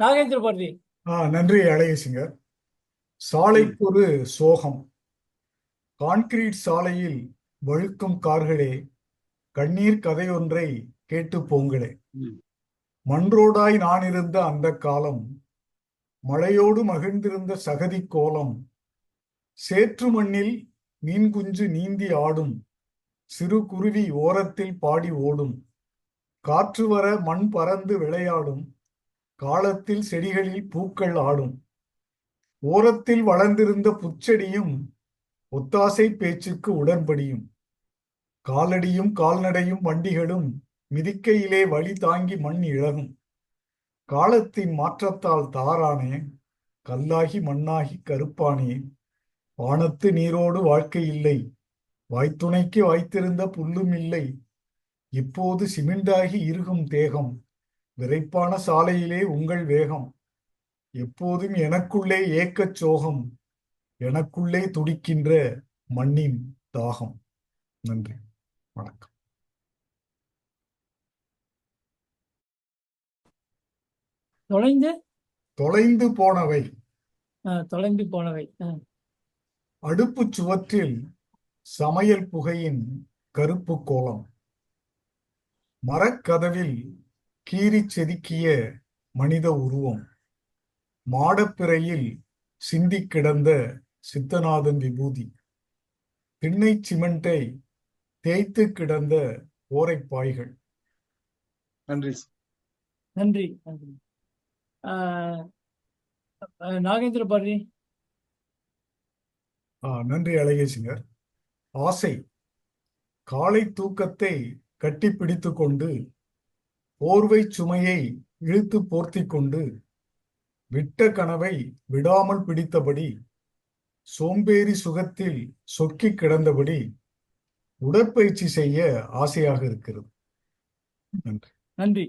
நாகேந்திர பாரதி. ஆ நன்றி அழகேசிங்கர் சாலைக்கு ஒரு சோகம். கான்கிரீட் சாலையில் வழுக்கும் கார்களே கண்ணீர் கதையொன்றை கேட்டு போங்களே. ம். மன்றோடாய் நான் இருந்த அந்த காலம் மழையோடு மகிழ்ந்திருந்த சகதி கோலம் சேற்று மண்ணில் மீன் குஞ்சு நீந்தி ஆடும் சிறு குருவி ஓரத்தில் பாடி ஓடும் காற்று வர மண் பறந்து விளையாடும் காலத்தில் செடிகளில் பூக்கள் ஆடும். ஓரத்தில் வளர்ந்திருந்த புச்செடியும் ஒத்தாசை பேச்சுக்கு உடன்படியும். காலடியும் கால்நடையும் வண்டிகளும் மிதிக்கையிலே வழி தாங்கி மண் இழகும். காலத்தின் மாற்றத்தால் தாரானே கல்லாகி மண்ணாகி கருப்பானே. வானத்து நீரோடு வாழ்க்கை இல்லை. வாய்த்துணைக்கு வாய்த்திருந்த புல்லும் இல்லை. இப்போது சிமெண்டாகி இருகும் தேகம். விரைப்பான சாலையிலே உங்கள் வேகம். எப்போதும் எனக்குள்ளே ஏக்கச் சோகம் எனக்குள்ளே துடிக்கின்ற மண்ணின் தாகம். நன்றி. வணக்கம். தொலைந்து? தொலைந்து போனவை. தொலைந்து போனவை. அஹ், அடுப்புச் சுவற்றில் சமையல் புகையின் கருப்பு கோலம். மரக்கதவில் கீறிச் செதுக்கிய மனித உருவம். மாடப்பிறையில் சிந்திக் கிடந்த சித்தநாதன் விபூதி. திண்ணை சிமெண்டை தேய்த்து கிடந்த ஓரைப்பாய்கள் நன்றி நன்றி நன்றி. நாகேந்திர பாரதி. ஆ, நன்றி அழகேசிங்கர் ஆசை. காலை தூக்கத்தை கட்டிப்பிடித்து கொண்டு போர்வை சுமையை இழுத்து போர்த்தி கொண்டு விட்ட கனவை விடாமல் பிடித்தபடி சோம்பேறி சுகத்தில் சொக்கி கிடந்தபடி உடற்பயிற்சி செய்ய ஆசையாக இருக்கிறது. நன்றி நன்றி.